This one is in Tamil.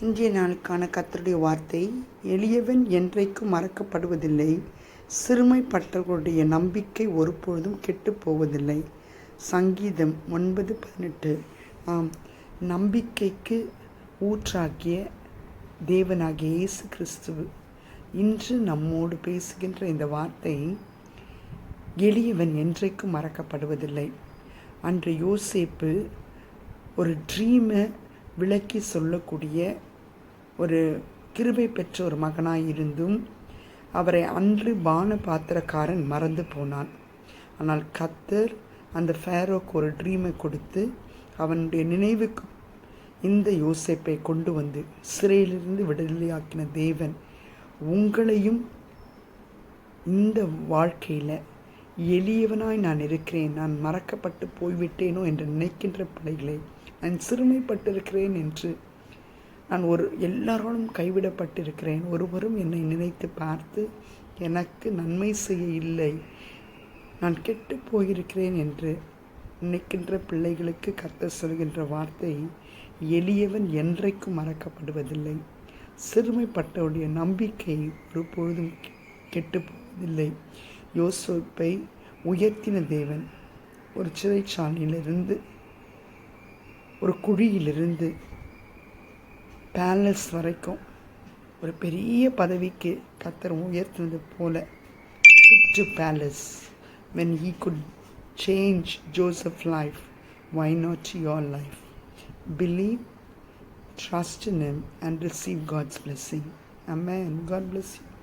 இன்றைய நாளுக்கான கத்தருடைய வார்த்தை எளியவன் என்றைக்கும் மறக்கப்படுவதில்லை. சிறுமைப்பட்டவர்களுடைய நம்பிக்கை ஒருபொழுதும் கெட்டுப் போவதில்லை சங்கீதம் ஒன்பது பதினெட்டு. ஆம் நம்பிக்கைக்கு ஊற்றாக்கிய தேவனாகிய இயேசு கிறிஸ்து இன்று நம்மோடு பேசுகின்ற இந்த வார்த்தை எளியவன் என்றைக்கும் மறக்கப்படுவதில்லை. அன்று யோசேப்பு ஒரு ட்ரீமை விளக்கி சொல்லக்கூடிய ஒரு கிருபை பெற்ற ஒரு மகனாய் இருந்தும் அவரை அன்று பான பாத்திரக்காரன் மறந்து போனான். ஆனால் கத்தர் அந்த ஃபேரோக்கு ஒரு ட்ரீமை கொடுத்து அவனுடைய நினைவுக்கு இந்த யோசேப்பை கொண்டு வந்து சிறையிலிருந்து விடுதலையாக்கின தேவன் உங்களையும் இந்த வாழ்க்கையில் எளியவனாய் நான் இருக்கிறேன். நான் மறக்கப்பட்டு போய்விட்டேனோ என்று நினைக்கின்ற பிள்ளைகளை நான் சிறுமைப்பட்டிருக்கிறேன் என்று நான் ஒரு எல்லாரோடும் கைவிடப்பட்டிருக்கிறேன். ஒருவரும் என்னை நினைத்து பார்த்து எனக்கு நன்மை செய்ய இல்லை. நான் கெட்டு போயிருக்கிறேன் என்று நினைக்கின்ற பிள்ளைகளுக்கு கத்த சொல்கின்ற வார்த்தை எளியவன் என்றைக்கும் மறக்கப்படுவதில்லை. சிறுமைப்பட்டவருடைய நம்பிக்கை ஒருபொழுதும் கெட்டு போவதில்லை. யோசோப்பை உயர்த்தின தேவன் ஒரு சிறைச்சாலையிலிருந்து ஒரு குழியிலிருந்து பேலஸ் வரைக்கும் ஒரு பெரிய பதவிக்கு கத்தர் உயர்த்தினது போல to palace when he could change Joseph life why not your life believe trust in him and receive God's blessing. Amen. God bless you.